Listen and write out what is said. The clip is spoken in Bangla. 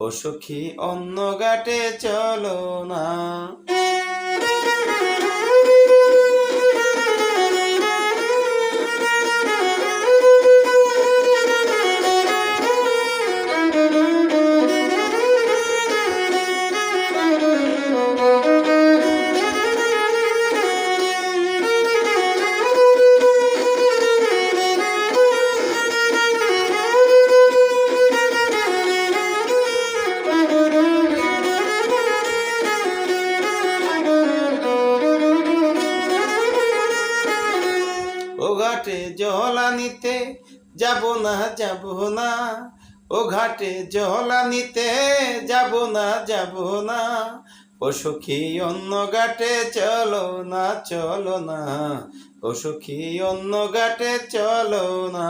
ও সখী অন্য ঘাটে চলো না। ঘাটে জহলানিতে যাব না যাব না। ও ঘাটে জল নিতে যাব না যাব না। ও সখী, অন্য ঘাটে চলো না চলো না। ও সখী, অন্য ঘাটে চলো না।